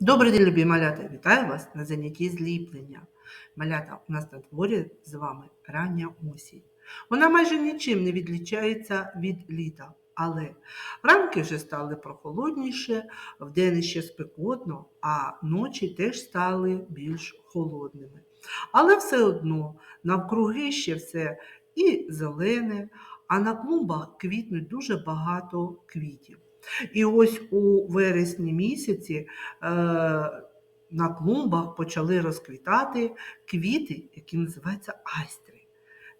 Добрий день, любі малята! Вітаю вас на занятті зліплення. Малята, у нас на дворі з вами рання осінь. Вона майже нічим не відлічається від літа, але ранки вже стали прохолодніше, вдень ще спекотно, а ночі теж стали більш холодними. Але все одно навкруги ще все і зелене, а на клумбах квітнуть дуже багато квітів. І ось у вересні місяці е, на клумбах почали розквітати квіти, які називаються айстри.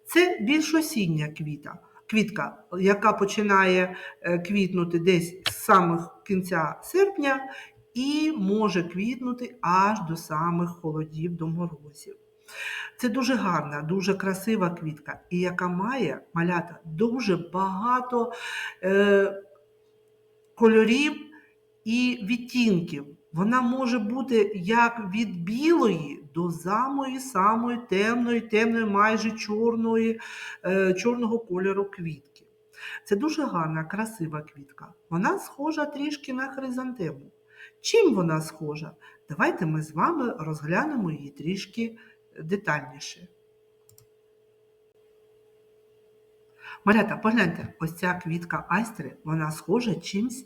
Це більш осіння квіта, квітка, яка починає е, квітнути десь з самих кінця серпня і може квітнути аж до самих холодів, до морозів. Це дуже гарна, дуже красива квітка, і яка має малята дуже багато. Е, кольорів і відтінків. Вона може бути як від білої до самої самої темної, темної, майже чорної, е, чорного кольору квітки. Це дуже гарна, красива квітка. Вона схожа трішки на хризантему. Чим вона схожа? Давайте ми з вами розглянемо її трішки детальніше. Малята, погляньте, ось ця квітка айстри, вона схожа чимсь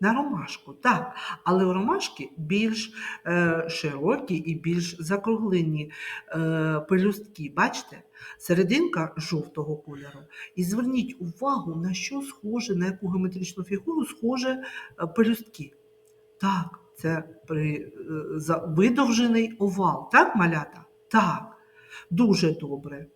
на ромашку. Так, але у ромашки більш е, широкі і більш закруглені е, пелюстки. Бачите? Серединка жовтого кольору. І зверніть увагу, на що схоже, на яку геометричну фігуру схоже е, пелюстки. Так, це при, е, за, видовжений овал. Так, малята? Так, дуже добре.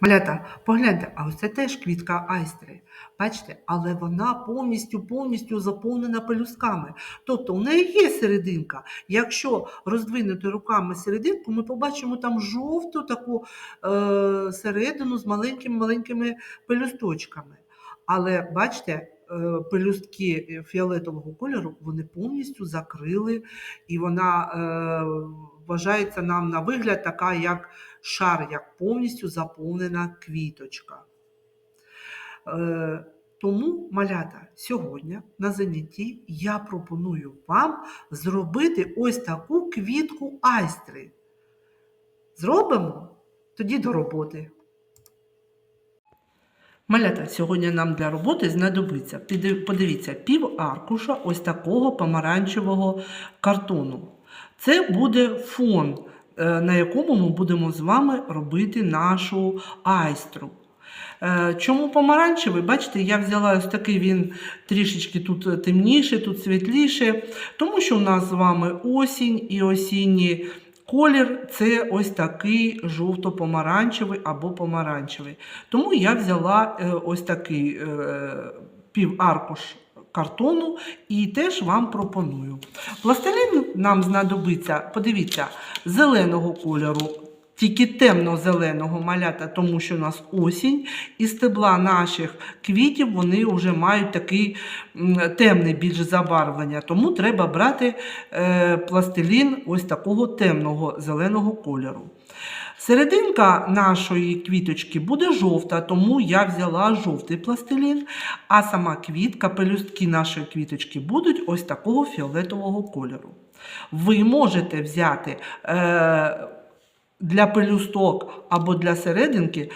Малята, погляньте, а ось це теж квітка айстри. Бачите, але вона повністю повністю заповнена пелюстками. Тобто у неї є серединка. Якщо роздвинути руками серединку, ми побачимо там жовту таку е, середину з маленькими-маленькими пелюсточками. Але бачите, е, пелюстки фіолетового кольору вони повністю закрили, і вона е, вважається нам на вигляд така, як шар, як повністю заповнена квіточка. Е, тому, малята, сьогодні на занятті я пропоную вам зробити ось таку квітку айстри. Зробимо? Тоді до роботи. Малята, сьогодні нам для роботи знадобиться, подивіться, пів аркуша ось такого помаранчевого картону. Це буде фон, е, на якому ми будемо з вами робити нашу айстру. Е, чому помаранчевий? Бачите, я взяла ось такий він трішечки тут темніший, тут світліше, тому що у нас з вами осінь і осінні колір це ось такий жовто-помаранчевий або помаранчевий. Тому я взяла е, ось такий піваркуш картону і теж вам пропоную. Пластилін нам знадобиться, подивіться, зеленого кольору. Тільки темно-зеленого малята, тому що у нас осінь, і стебла наших квітів вони вже мають такий темний більш забарвлення. Тому треба брати е, пластилін ось такого темного зеленого кольору. Серединка нашої квіточки буде жовта, тому я взяла жовтий пластилін, а сама квітка, пелюстки нашої квіточки будуть ось такого фіолетового кольору. Ви можете взяти е, для пелюсток або для серединки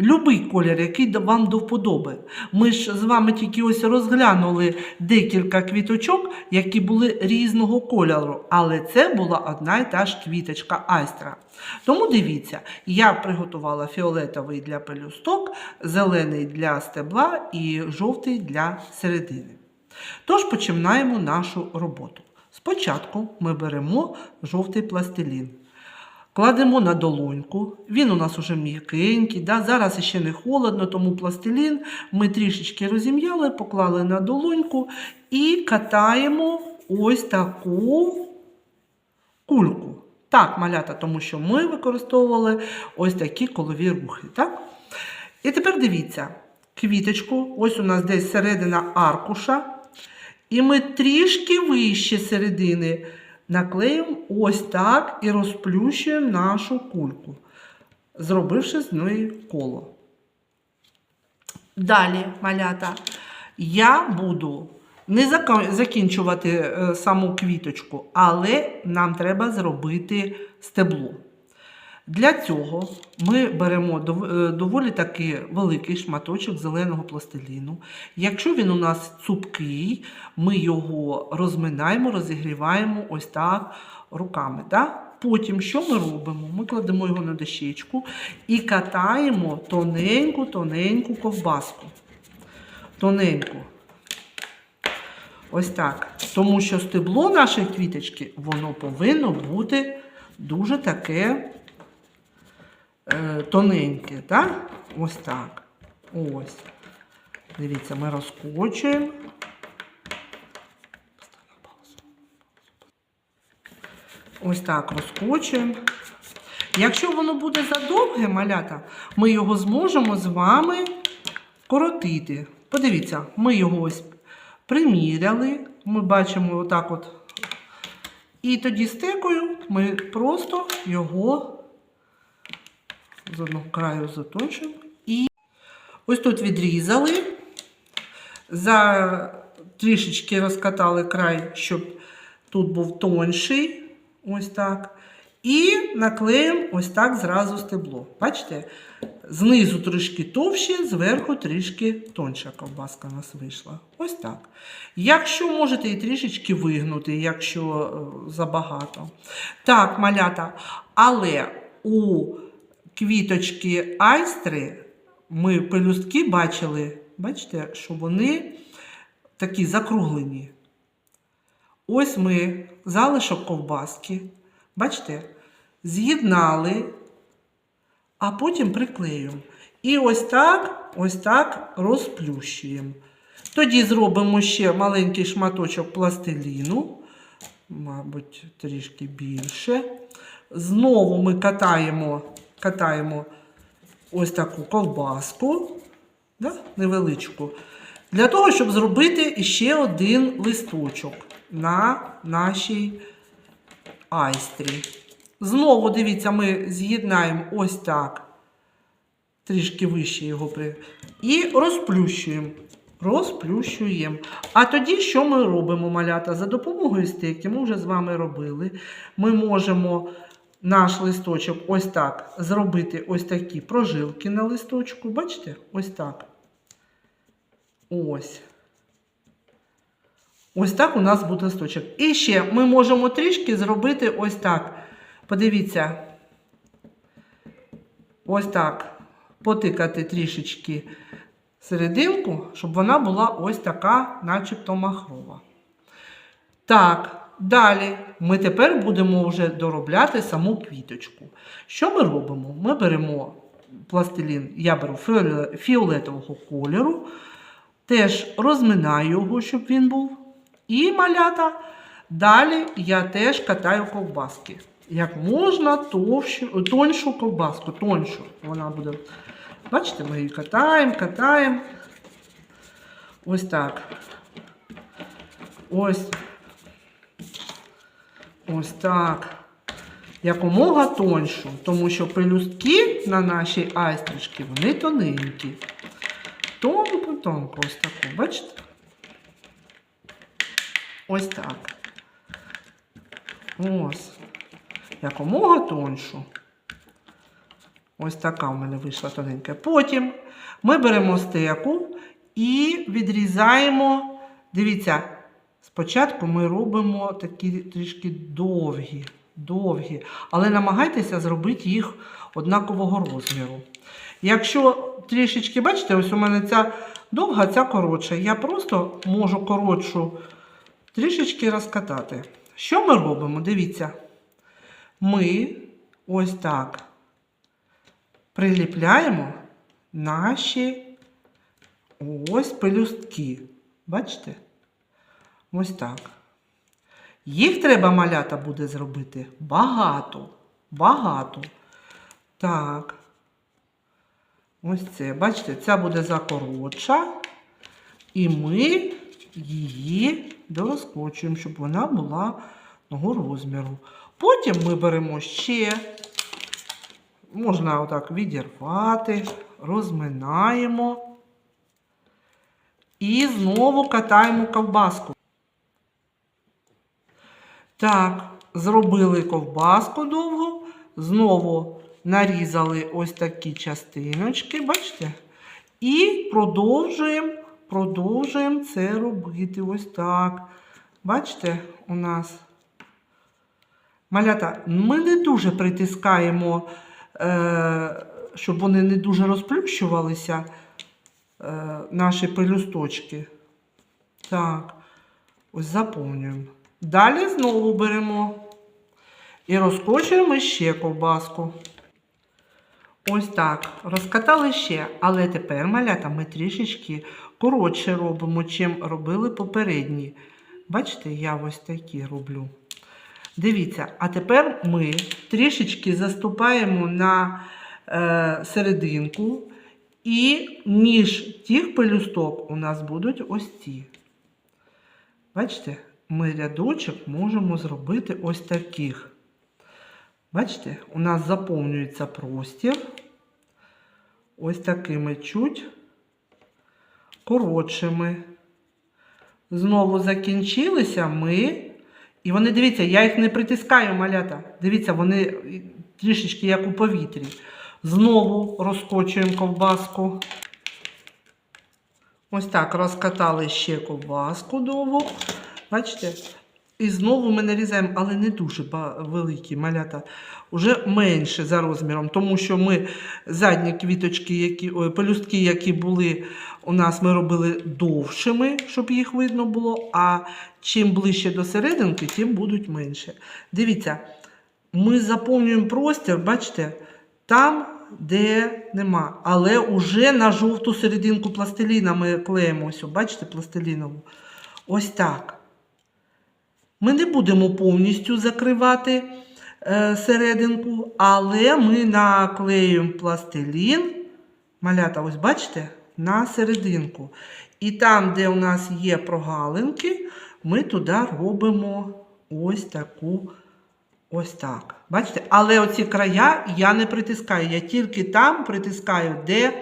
Любий колір, який вам до вподоби. Ми ж з вами тільки ось розглянули декілька квіточок, які були різного кольору, але це була одна і та ж квіточка айстра. Тому дивіться, я приготувала фіолетовий для пелюсток, зелений для стебла і жовтий для середини. Тож починаємо нашу роботу. Спочатку ми беремо жовтий пластилін. Кладемо на долоньку, він у нас уже м'якенький. Да? Зараз ще не холодно, тому пластилін ми трішечки розім'яли, поклали на долоньку і катаємо ось таку кульку. Так, малята, тому що ми використовували ось такі колові рухи. Так? І тепер дивіться, квіточку, ось у нас десь середина аркуша. І ми трішки вище середини. Наклеїмо ось так і розплющуємо нашу кульку, зробивши з неї коло. Далі, малята, Я буду не закінчувати е, саму квіточку, але нам треба зробити стебло. Для цього ми беремо е, доволі таки великий шматочок зеленого пластиліну. Якщо він у нас цупкий, ми його розминаємо, розігріваємо ось так руками. Да? Потім що ми робимо? Ми кладемо його на дощечку і катаємо тоненьку-тоненьку ковбаску. Тоненьку. Ось так. Тому що стебло нашої квіточки, воно повинно бути дуже таке е, тоненьке, так? Ось так. Ось. Дивіться, ми розкочуємо. Ось так розкочуємо. Якщо воно буде задовге, малята, ми його зможемо з вами коротити. Подивіться, ми його ось приміряли. Ми бачимо отак от. І тоді стекою ми просто його з одного краю заточимо. І ось тут відрізали. За трішечки розкатали край, щоб тут був тонший. Ось так. І наклеїмо ось так зразу стебло. Бачите? Знизу трішки товще, зверху трішки тонша ковбаска у нас вийшла. Ось так. Якщо можете і трішечки вигнути, якщо е, забагато. Так, малята. Але у квіточки айстри ми пелюстки бачили, бачите, що вони такі закруглені. Ось ми залишок ковбаски, бачите, з'єднали, а потім приклеюємо. І ось так, ось так розплющуємо. Тоді зробимо ще маленький шматочок пластиліну, мабуть, трішки більше. Знову ми катаємо, катаємо ось таку ковбаску, да, невеличку, для того, щоб зробити ще один листочок на нашій айстрі. Знову, дивіться, ми з'єднаємо ось так, трішки вище його при. І розплющуємо. Розплющуємо. А тоді, що ми робимо, малята? За допомогою стейки, ми вже з вами робили. Ми можемо наш листочок ось так зробити ось такі прожилки на листочку. Бачите? Ось так. Ось. Ось так у нас буде листочок. І ще ми можемо трішки зробити ось так. Подивіться. Ось так. Потикати трішечки серединку, щоб вона була ось така, начебто махрова. Так, далі ми тепер будемо вже доробляти саму квіточку. Що ми робимо? Ми беремо пластилін, я беру фіолетового кольору, теж розминаю його, щоб він був. І малята. Далі я теж катаю ковбаски. Як можна товщу, тоншу ковбаску, тоншу. Вона буде. Бачите, ми її катаємо, катаємо. Ось так. Ось. Ось так. Якомога тоншу, тому що пелюстки на нашій айстричці, вони тоненькі. Тонко-тонко, ось таку, бачите? Ось так. Ось. Якомога тоншу. Ось така в мене вийшла тоненька. Потім ми беремо стеку і відрізаємо. Дивіться, спочатку ми робимо такі трішки довгі, довгі, але намагайтеся зробити їх однакового розміру. Якщо трішечки, бачите, ось у мене ця довга, ця коротша. Я просто можу коротшу трішечки розкатати. Що ми робимо? Дивіться. Ми ось так приліпляємо наші ось пелюстки. Бачите? Ось так. Їх треба малята буде зробити багато. Багато. Так. Ось це. Бачите, ця буде закоротша. І ми її дорозкочуємо, щоб вона була одного розміру. Потім ми беремо ще, можна отак відірвати, розминаємо. І знову катаємо ковбаску. Так, зробили ковбаску довго, знову нарізали ось такі частиночки, бачите? І продовжуємо, продовжуємо це робити ось так. Бачите, у нас. Малята, ми не дуже притискаємо, е, щоб вони не дуже розплющувалися, е, наші пелюсточки. Так, ось заповнюємо. Далі знову беремо і розкочуємо ще ковбаску. Ось так. Розкатали ще, але тепер малята ми трішечки коротше робимо, чим робили попередні. Бачите, я ось такі роблю. Дивіться, а тепер ми трішечки заступаємо на е, серединку, і між тих пелюсток у нас будуть ось ці. Бачите, ми рядочок можемо зробити ось таких. Бачите, у нас заповнюється простір ось такими чуть коротшими. Знову закінчилися ми. І вони, дивіться, я їх не притискаю, малята. Дивіться, вони трішечки як у повітрі. Знову розкочуємо ковбаску. Ось так розкатали ще ковбаску довго. Бачите? І знову ми нарізаємо, але не дуже великі малята. Уже менше за розміром, тому що ми задні квіточки, які, ой, пелюстки, які були у нас, ми робили довшими, щоб їх видно було. А чим ближче до серединки, тим будуть менше. Дивіться, ми заповнюємо простір, бачите, там, де нема. Але вже на жовту серединку пластиліна ми клеїмо. Бачите, пластилінову. Ось так. Ми не будемо повністю закривати е, серединку, але ми наклеюємо пластилін. Малята, ось бачите, на серединку. І там, де у нас є прогалинки, ми туди робимо ось таку, ось так. Бачите? Але оці края я не притискаю. Я тільки там притискаю, де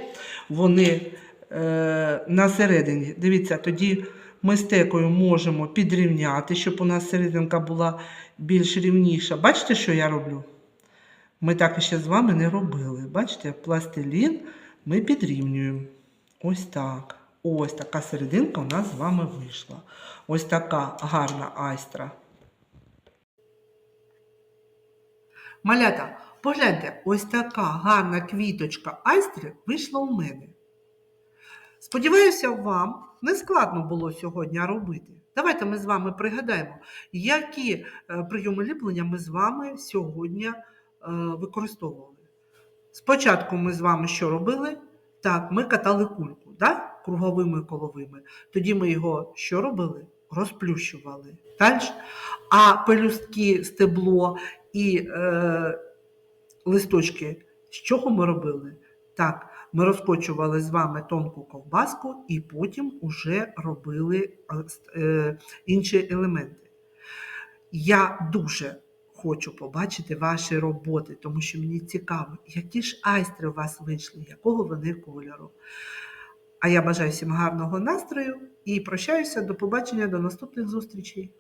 вони е, на середині. Дивіться, тоді ми стекою можемо підрівняти, щоб у нас серединка була більш рівніша. Бачите, що я роблю? Ми так ще з вами не робили. Бачите, пластилін ми підрівнюємо. Ось так. Ось така серединка у нас з вами вийшла. Ось така гарна айстра. Малята, погляньте, ось така гарна квіточка айстри вийшла у мене. Сподіваюся, вам не складно було сьогодні робити. Давайте ми з вами пригадаємо, які е, прийоми ліплення ми з вами сьогодні е, використовували. Спочатку ми з вами що робили? Так, ми катали кульку, да? круговими коловими. Тоді ми його що робили? Розплющували. Далі. А пелюстки, стебло і е, листочки, з чого ми робили? Так, ми розкочували з вами тонку ковбаску і потім уже робили е, е, інші елементи. Я дуже хочу побачити ваші роботи, тому що мені цікаво, які ж айстри у вас вийшли, якого вони кольору. А я бажаю всім гарного настрою і прощаюся до побачення до наступних зустрічей.